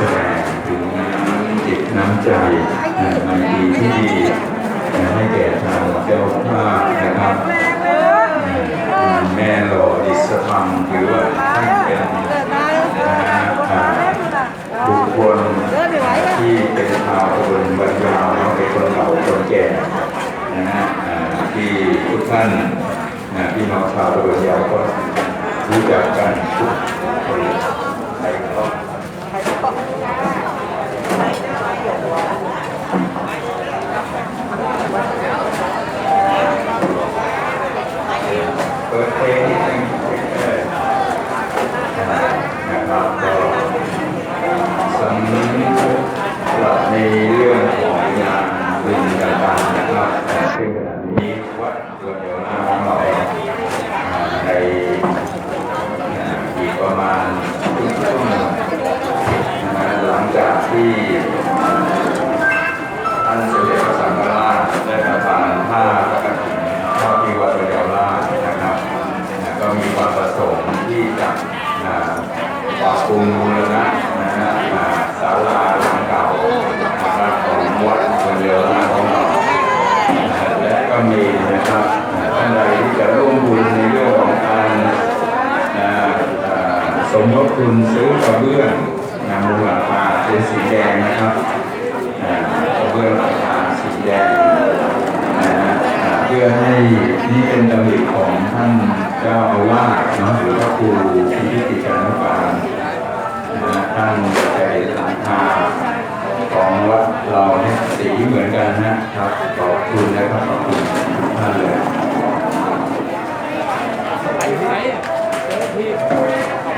แสดงถึงจิตน้ำใจนะในดีที่ดีให้แก่ทางเจ้าภาพนะครับแม่หล่อดิสพังถือว่าท่านเป็นนะฮะอ่าบุคคลที่เป็นชาวตำบรรยาวเนาเป็นคนเก่าคนแก่นะฮะที่ทุกท่านนะพี่น้องชาวตำบลบรรยาวก็รู้จักกันทุกคนในครก็ เปิดเพลงนิดนึงเออนะครับก็สำหรับในเรื่องของงานบุญต่างๆนะครับซึ่งขณะนี้วัดตัวเดียว เราเนี่ยสีเหมือนกันนะครับขอบคุณนะครับขอบคุณทุกท่านเลย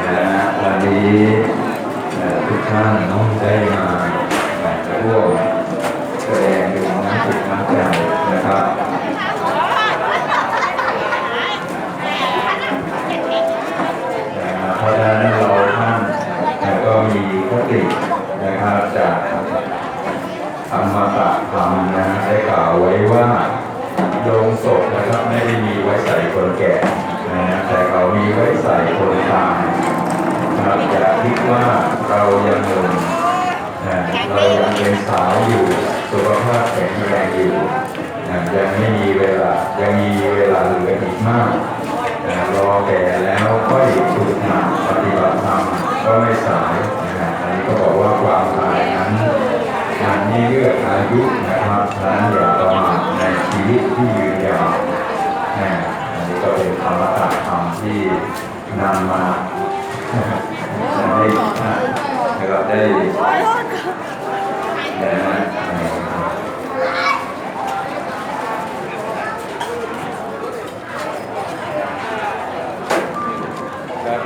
นะฮะวันนี้ทุกท่านน้องได้มาร่วมแสดงถึงน้ำจิตน้ำใจนะครับเพราะฉะนั้นเราท่านก็มีคตินะครับจากธรรมตะธรรมนะได้ กล่าวไว้ว่าโลงศพนะครับไม่ได้มีไว้ใส่คนแก่นะฮะแต่เขามีไว้ใส่คนตายนะครับอย่าคิดว่าเรายังหนุ่มนะเรายังเป็นสาวอยู่ สุขภาพแข็งแรงอยู่นะยังไม่มีเวลายังมีเวลาเหลืออีกมากนะรอแก่แล้วค่อยฝึกหัดปฏิบัติธรรมก็ไม่สายนะฮะอันนี้ก็บอกว่าความตายนั้นมันนี่เลือกอายุนะ นั้นอย่าประมาทในชีวิตที่ยืนยาวนะอันนี้ก็เป็นธรรมะธรรมที่นำมาได้นะครับได้นะฮะ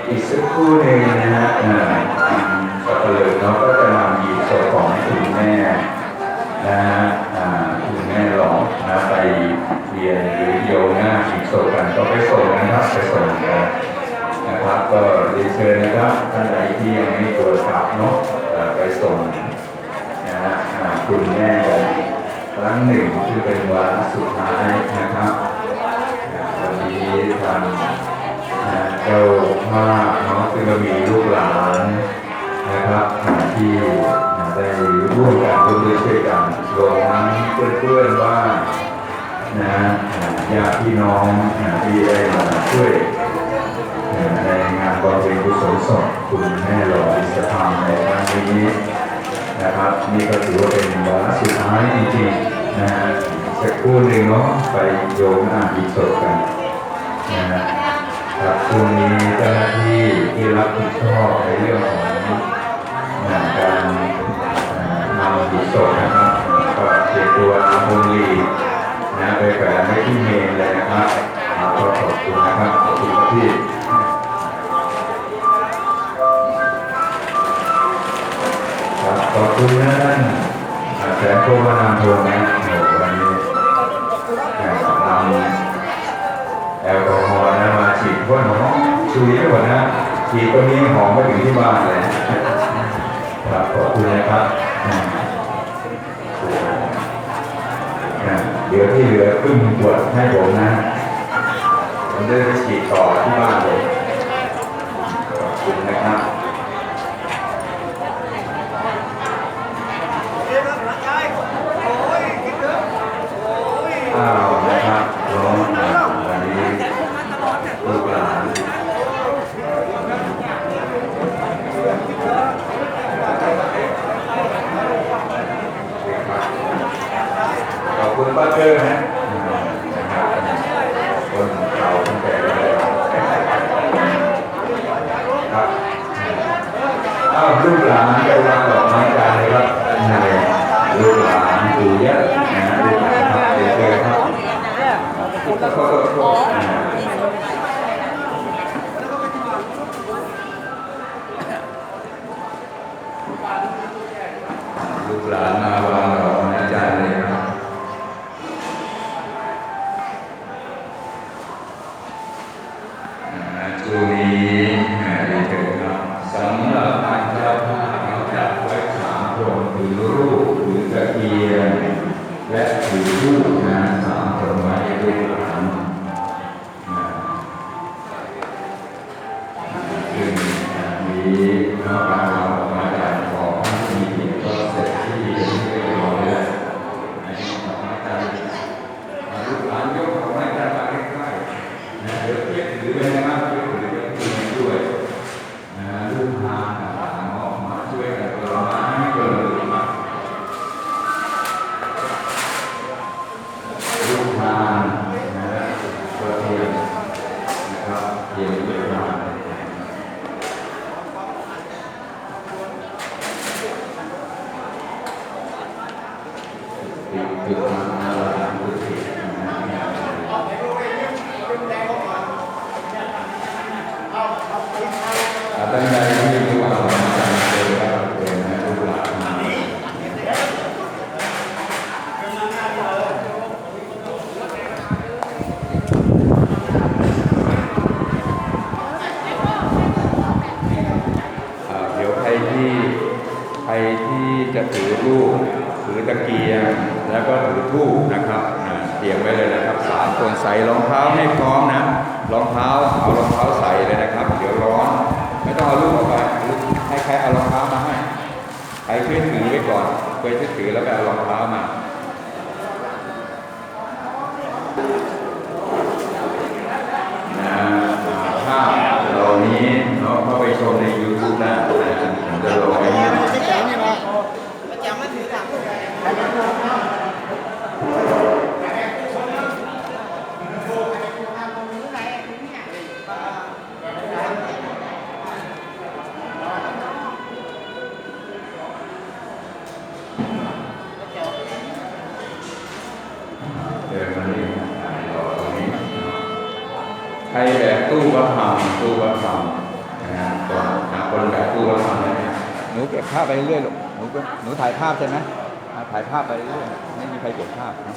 อีกสักครู่หนึ่งนะฮะ งนะครับไปส่งกันะครับก็เรียนเชิญนะครับท่านใดที่ยังไม่ตรวจกลับเนาะไปส่งนะฮะคุณแม่ครั้งหนึ่งที่เป็นวาระสุดท้ายนะครับวันนี้ทางเจ้าภาพเนาะซึ่งก็มีลูกหลานนะครับที่ได้ร่วมกันร่วมด้วยช่วยกันรวมทั้งเพื่อนๆว่า นะญาติพี่น้องที่ได้มาช่วยในงานบริเวณกุศลศพคุณแม่หล่ออิสธรรมในครั้งนี้นะครับนี่ก็ถือว่าเป็นวาระสุดท้ายจริงๆนะฮะสักครู่หนึ่งเนาะไปโยมอ่านอีกศพกันนะฮะครับตรงนี้เจ้าหน้าที่ที่รับผิดชอบในเรื่องของงานการนำหีบศพนะครับ ที่เมนเลยนะครับขอบคุณนะครับขอบคุณที่ขอบคุณนะแสงโกวานามโทนะวันนี้แข่งนำแอลกอฮอล์นะมาฉีดพ่นหอมชุยไก่มดนะฉีดตรงนี้หอมไปถึงที่บ้านเลยครับขอบคุณนะครับ เดี๋ยวที่เหลือขึ้นตรวจให้ผมนะ ผมได้ไปฉีดต่อที่บ้านผม con ายภาพใช่ไหมถ่ายภาพไปเรื่อยไม่มีใครเก็บภาพนะ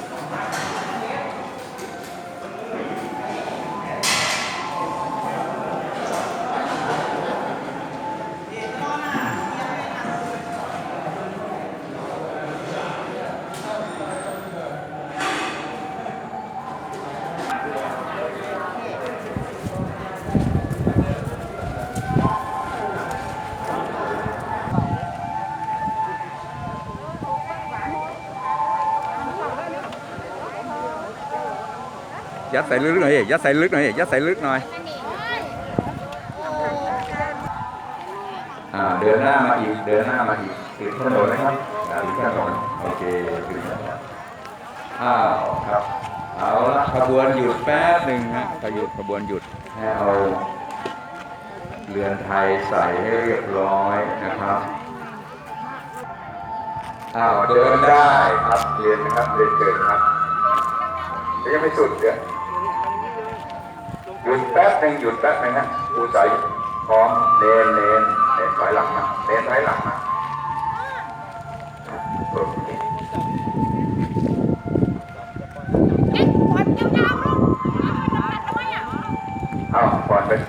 ยัดใส่ลึกหน่อยยัดใส่ลึกหน่อยยัดใส่ลึกหน่อยเดินหน้ามาอีก เดินหน้ามาอีกติดถนนนะครับติดถนนโอเคติดถนนอ้าวครับ เอาละขบวนหยุดแป๊บหนึ่งฮะขยุดขบวนหยุดให้เอาเรือนไทยใส่ให้เรียบร้อยนะครับอ้าวเดินได้ครับเรียนนะครับเรียนเกินครับยังไม่สุดเลย ให้หยุดแป๊บนึงฮะผู้ใส่พร้อมเลนเลนเลนถอยหลังมาเลนถอยหลังมาเอาก่อนไปน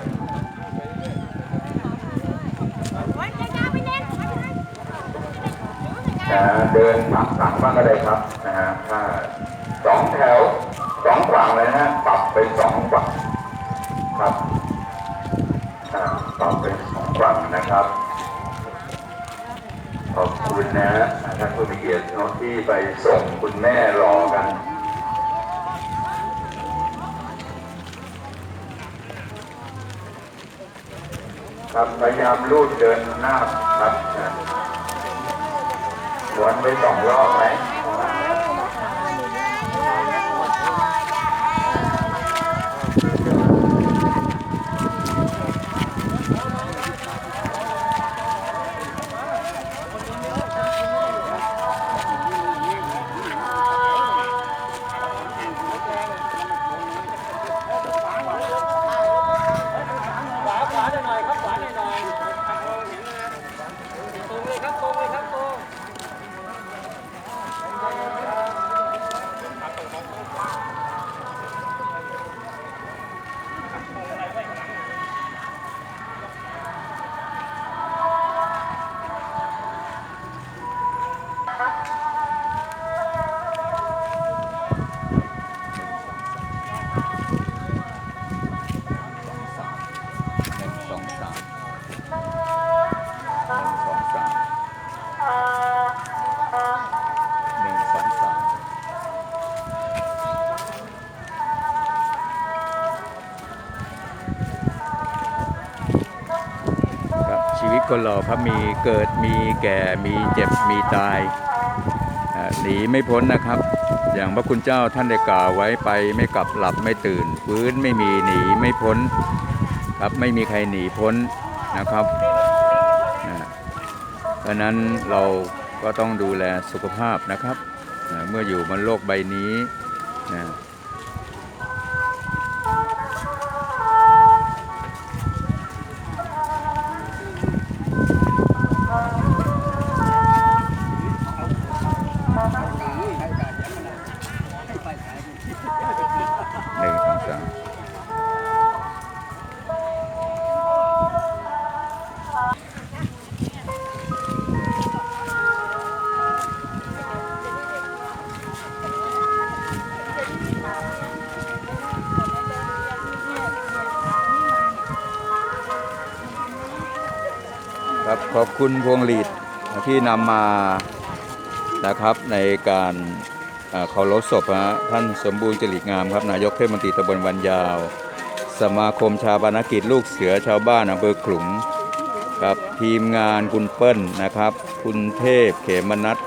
ะเดินผักสังบ้างก็ได้ครับนะฮะถ้าสองแถวสองฝั่งเลยนะฮะปรับไปสอง อ่าปรับเป็นสองฝั่งนะครับ ขอบคุณนะท่านผู้มีเกียรติที่ไปส่งคุณแม่รอกันครับพยายามรูดเดินหน้าครับวนไปสองรอบไหม คนเราครับมีเกิดมีแก่มีเจ็บมีตายหนีไม่พ้นนะครับ อย่างพระคุณเจ้าท่านได้กล่าวไว้ไปไม่กลับหลับไม่ตื่นฟื้นไม่มีหนีไม่พ้นครับไม่มีใครหนีพ้นนะครับเพราะนั้นเราก็ต้องดูแลสุขภาพนะครับ เมื่ออยู่บนโลกใบนี้นะ คุณพวงหลีดที่นำมานะครับในการเอ่อเคารพศพฮะท่านสมบูรณ์จริตงามครับนายกเทศมนตรีตำบลวันยาว สมาคมชาปนกิจลูกเสือชาวบ้านอำเภอขลุงครับทีมงานคุณเปิ้ลนะครับ คุณเทพเขมนัท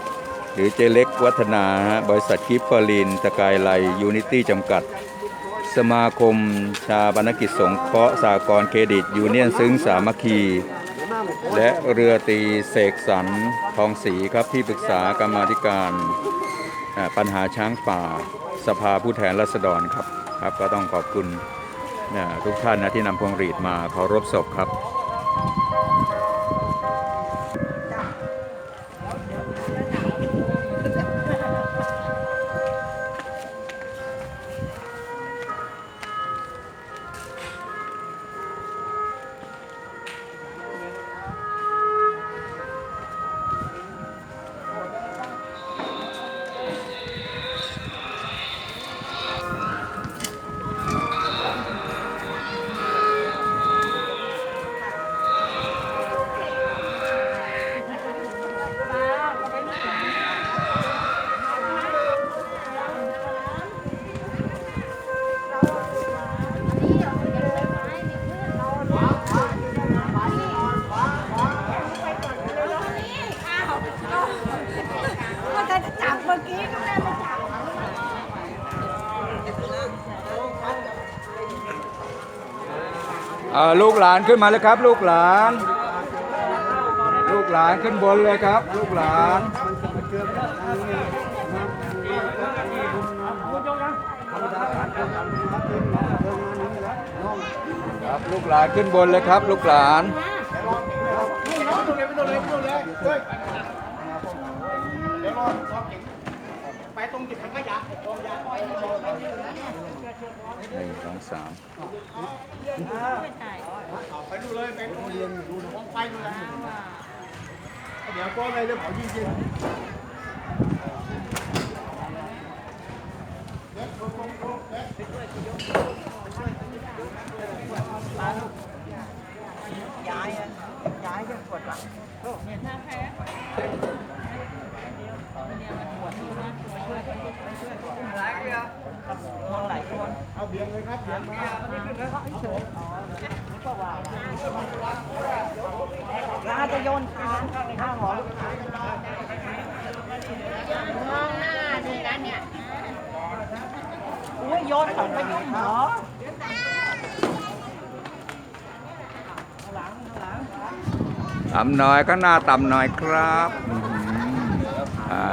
หรือเจเล็กวัฒนาฮะบริษัทกิฟเฟอรินตะกายไลยูนิตี้จำกัด สมาคมชาปนกิจสงเคราะห์สากลเครดิตยูเนียนซึ้งสามัคคี และเรือตีเสกสรรทองศรีครับที่ปรึกษากรรมาธิการปัญหาช้างป่าสภาผู้แทนราษฎรครับครับก็ต้องขอบคุณทุกท่านนะที่นำพวงหรีดมาเคารพศพครับ หลานขึ้นมาเลยครับ ลูกหลาน ลูกหลานขึ้นบนเลยครับ ลูกหลานครับลูกหลานขึ้นบนเลยครับ ลูกหลาน หนึ่งสองสามไปดูเลยไปดูเรียนดูนะไปดูนะเดี๋ยวก็เลยเรื่องของ จริงเราจะโยนทางทางหอมองหน้านี่นะเนี่ยอุ้ยโยนของไปยุ่งหรอต่ำหน่อยก็หน้าต่ำหน่อยครับใช่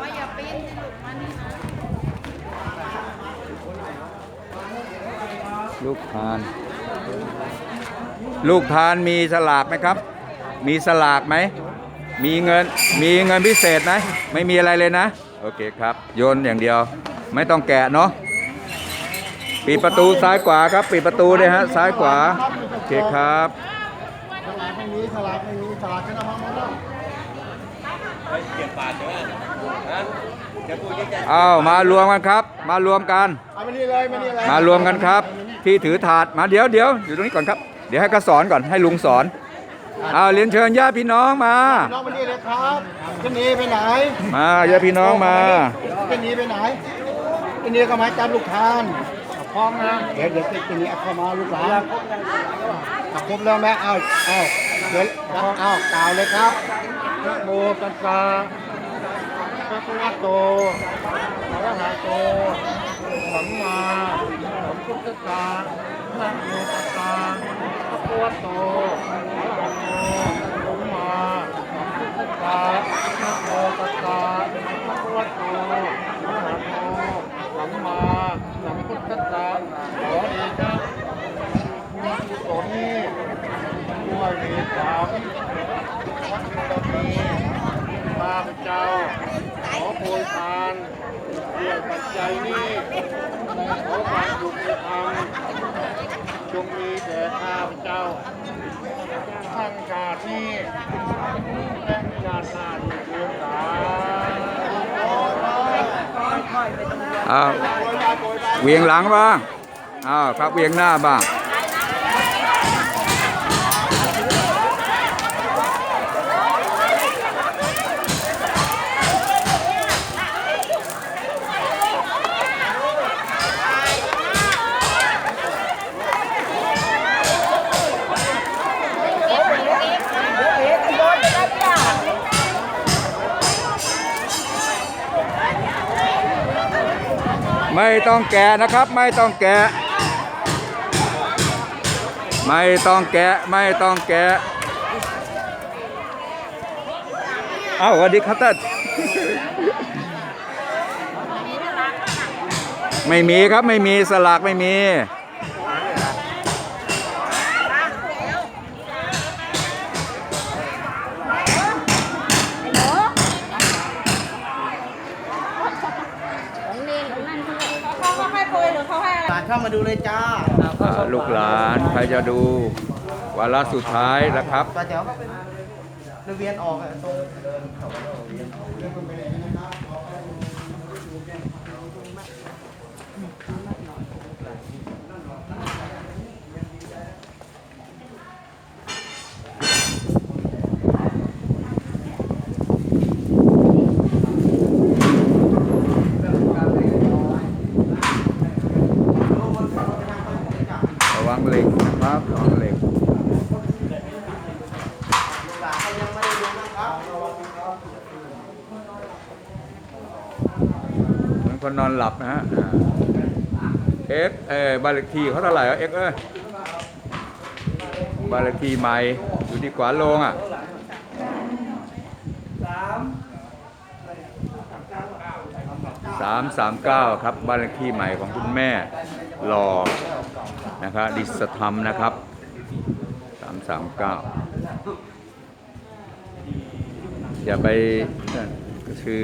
ว่าอย่าปีนสิลูกมานี่นะ ลูกทาน ลูกทานมีสลากไหมครับ มีสลากไหม มีเงิน มีเงินพิเศษไหมไม่มีอะไรเลยนะ โอเคครับ โยนอย่างเดียว ไม่ต้องแกะเนาะ ปิดประตูซ้ายขวาครับ ปิดประตูด้วยฮะ ซ้ายขวา โอเคครับสลากไม่มีสลากไม่มีสลากจะนำมาหมดแล้วอ้าวมารวมกันครับ มารวมกันเอามานี่เลยมานี่เลยมารวมกันครับ ที่ถือถาดมาเดี๋ยวเดี๋ยวอยู่ตรงนี้ก่อนครับ เดี๋ยวให้กระสอนก่อนให้ลุงสอนอ้าวเรียนเชิญญาติพี่น้องมาน้องมานี่เลยครับจะหนีไปไหน มาญาติพี่น้องมาจะหนีไปไหนจะหนีก็มาจับลูกทานพร้อมนะเดี๋ยวเดี๋ยวจะหนีเอาเข้ามาลูกหลานครบแล้วแม่เอาเอาเดี๋ยวเอากล่าวเลยครับนะโมตัสสะพระพุทธโตอะระหะโตสัมมาสัม พุทธัสสะนะโมตัสสะพระพุทธโตอะระโตสัมมาสัมพุทธัสสะนะโมตัสสะพระพุทธโตอะระหะโตสัมมาสัมพุทธัสสะขอเดชะบุญกุศลนี้ด้วยเดชสามวัดบารมีข้าพเจ้าขอโปรยทาน ด้วยปัจจัยนี้ขอความสุขธรรมจงมีแก่ข้าพเจ้าทั้งชาตินี้และชาติหน้าอีกเดือนสาอ้าวเวียงหลังบ้าง อ้าวครับเวียงหน้าบ้าง ไม่ต้องแกะนะครับ ไม่ต้องแกะ ไม่ต้องแกะ ไม่ต้องแกะ เอ้าสวัสดีครับท่านไม่มีครับไม่มีสลากไม่มี เข้ามาดูเลยจ้าอ่าลูกหลานใครจะดูวาระสุดท้ายนะครับป้าแจ๋วก็เป็นระเวียนออกอะตรง ระวังเหล็กนะครับระวังเหล็กเหมือน คนนอนหลับนะฮะเอ็กเออบ้านเลขที่เขาเท่าไหร่เอ็กเอ้ยบ้านเลขที่ใหม่อยู่ที่ขวาโลงอะสามสามเก้าครับบ้านเลขที่ใหม่ของคุณแม่หล่อนะครับดิสธรรมนะครับสามสามเก้าอย่าไปคือ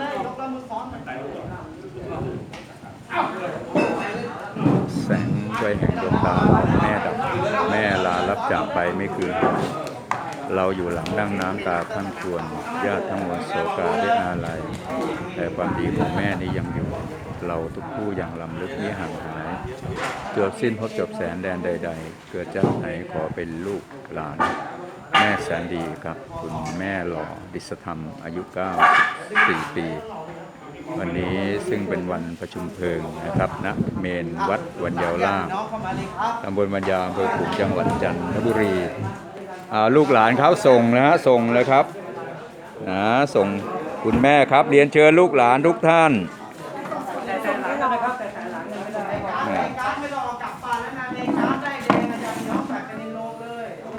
นั่นก็คือแสงไฟแห่งดวงตาแม่ดับแม่ลารับจากไปไม่คืนเราอยู่หลังดั้งน้ำตาพังครวรญาติทั้งหมวลโศกาได้อาลัยแต่ความดีของแม่นี้ยังอยู่ เราทุกผู้ยังลำลึกนี้ห่างหายจบสิ้นพบจบแสนแดนใด ๆ เกิดจากไหนขอเป็นลูกหลาน แม่แสนดีครับ คุณแม่หล่อดิษธรรมอายุ 94ปี วันนี้ซึ่งเป็นวันประชุมเพลิงนะครับณเมนวัดวันยาวล่างตำบลวันยาวอำเภอขุมจังหวัดจันทบุรีลูกหลานเขาส่งนะฮะส่งเลยครับนะส่งคุณแม่ครับเรียนเชิญลูกหลานทุกท่านอ่า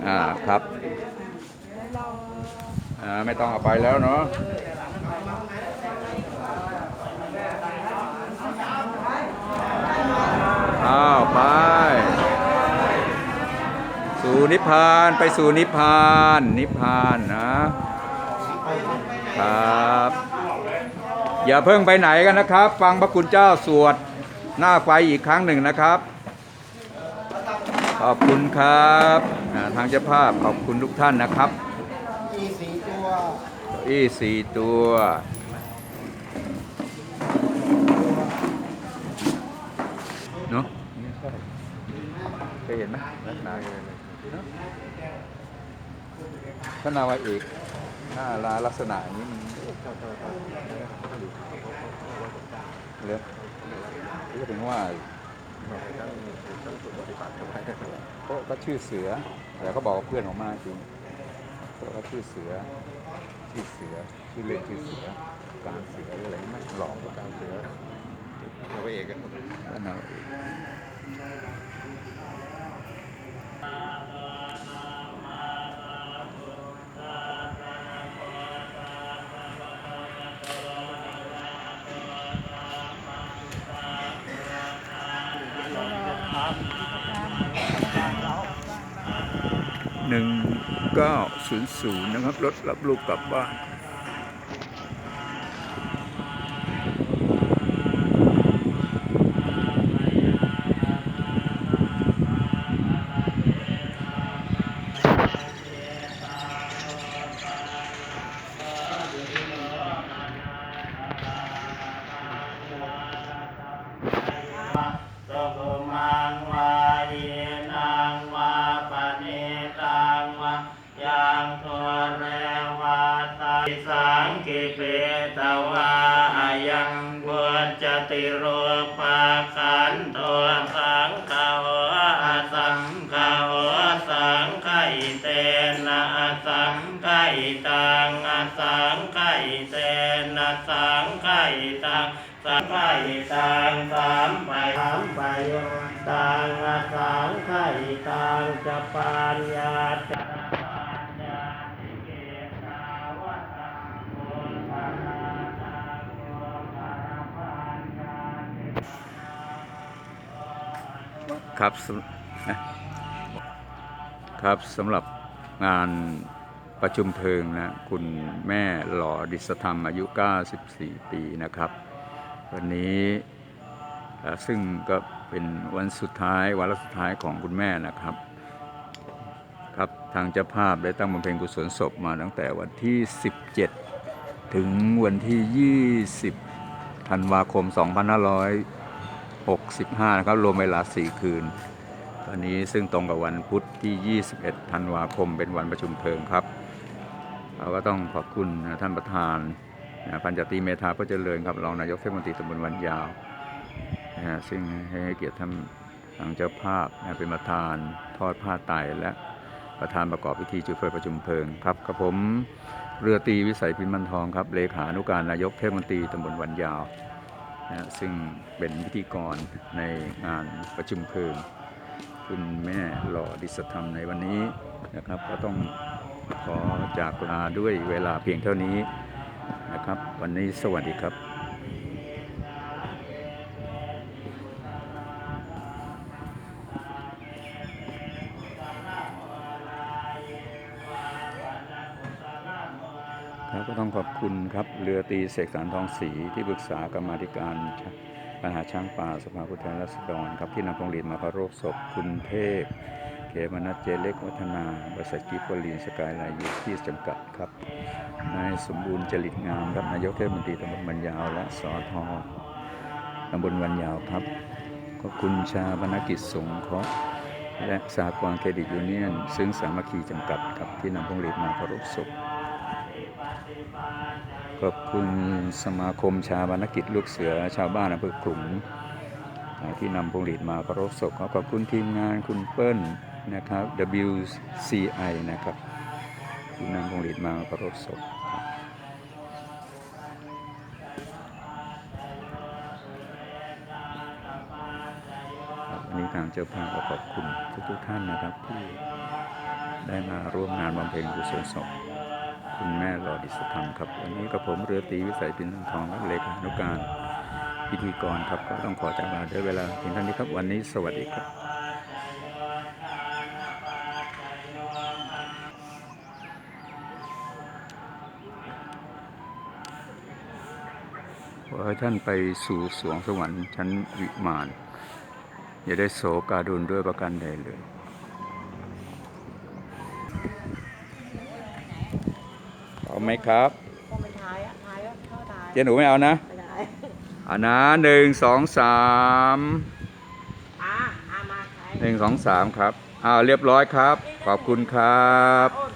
อ่าครับอ่าไม่ต้องเอาไปแล้วเนาะ อ้าวไป สู่นิพพานไปสู่นิพพาน นิพพานนะครับ อย่าเพิ่งไปไหนกันนะครับ ฟังพระคุณเจ้าสวดหน้าไฟอีกครั้งหนึ่งนะครับ ขอบคุณครับอ่าทางเจ้าภาพขอบคุณทุกท่านนะครับ อีสีตัวอีสี่ตัว เคยเห็นไหมลักษณะอะไรเลยพระนาวาเอกหน้าราลักษณะนี้มันเลือกก็ถึงว่าก็ก็ชื่อเสือ แต่เขาบอกเพื่อนของมาจริงเพราะว่าชื่อเสือ ชื่อเสือ ชื่อเล่นชื่อเสือการเสืออะไรไม่หลอกการเสือเราเอกกันนะ หนึ่งเก้าศูนย์ศูนย์นะครับ รถรับลูกกลับบ้าน ตังอาสังฆาอิตังจะปัญญาจะปัญญาติเกตาวตังโมทนญาติครับครับสำหรับงานประชุมเพลิงนะ คุณแม่หล่อดิษธรรมอายุ 94 ปีนะครับ วันนี้ซึ่งก็ เป็นวันสุดท้าย วันสุดท้ายของคุณแม่นะครับ ครับทางเจ้าภาพได้ตั้งบำเพ็ญกุศลศพมาตั้งแต่วันที่ 17 ถึงวันที่ 20 ธันวาคม 2565 นะครับ รวมเวลา 4 คืนวันนี้ซึ่งตรงกับวันพุธที่ 21 ธันวาคม เป็นวันประชุมเพลิงครับ เราก็ต้องขอบคุณท่านประธาน พันจตีเมธาก็เจริญครับรองนายกเทศมนตรีตำบลวันยาว นะฮะซึ่งให้ให้เกียรติท่านทางเจ้าภาพนะเป็นประธานทอดผ้าไตรและประธานประกอบพิธีจุดไฟประชุมเพลิงครับกับผมเรือตีวิสัยพิมพ์มันทองครับเลขานุการนายกเทศมนตรีตำบลวันยาวนะซึ่งเป็นพิธีกรในงานประชุมเพลิง คุณแม่หล่อดิษธรรมในวันนี้นะครับก็ต้องขอจากลาด้วยเวลาเพียงเท่านี้นะครับ วันนี้สวัสดีครับ ต้องขอบคุณครับเรือตีเสกสรรทองศรีที่ปรึกษากรรมาธิการปัญหาช้างป่าสภาผู้แทนราษฎรครับที่นำพวงหรีดมาเคารพศพคุณเทพเขมนัทเจเล็กวัฒนาบริษัทกิฟต์วลีนสกายไลน์ยูที่จำกัดครับนายสมบูรณ์จริตงามครับนายกเทศมนตรีตำบลบรรยาวและสอทอตำบลบรรยาวครับขอบคุณชาบนกิจสงเคราะห์และสากลเครดิตยูเนียน ซึ่งสามัคคีจำกัดครับที่นำพวงหรีดมาเคารพศพ ขอบคุณสมาคมชาบานกิจลูกเสือชาวบ้านอำเภอขลุงอ่าที่นำพวงหรีดมาเคารพศพขอขอบคุณทีมงานคุณเปิ้ลนะครับ WCI นะครับที่นำพวงหรีดมาเคารพศพครับครับวันนี้ทางเจ้าภาพขอบคุณทุกๆท่านนะครับที่ได้มาร่วมงานบำเพ็ญกุศลศพ คุณแม่หลอดิสธรรมครับวันนี้กับผมเรือตีวิสัยปินทองและเลขานุการพิธีกรครับก็ต้องขอจากลาด้วยเวลาเพียงเท่านี้ครับวันนี้สวัสดีครับขอให้ท่านไปสู่สวงสวรรค์ชั้นวิมาน อย่าได้โศกาดุลด้วยประการใดเลย เอา ไหมครับต้องเป็นท้ายอะท้ายอะเข้าท้ายเจ๊หนูไม่เอานะไม่ได้เอานะหนึ่งสองสามอ่าอ่ามาท้ายหนึ่งสองสามครับอ้าวเรียบร้อยครับ ขอบคุณครับโอ้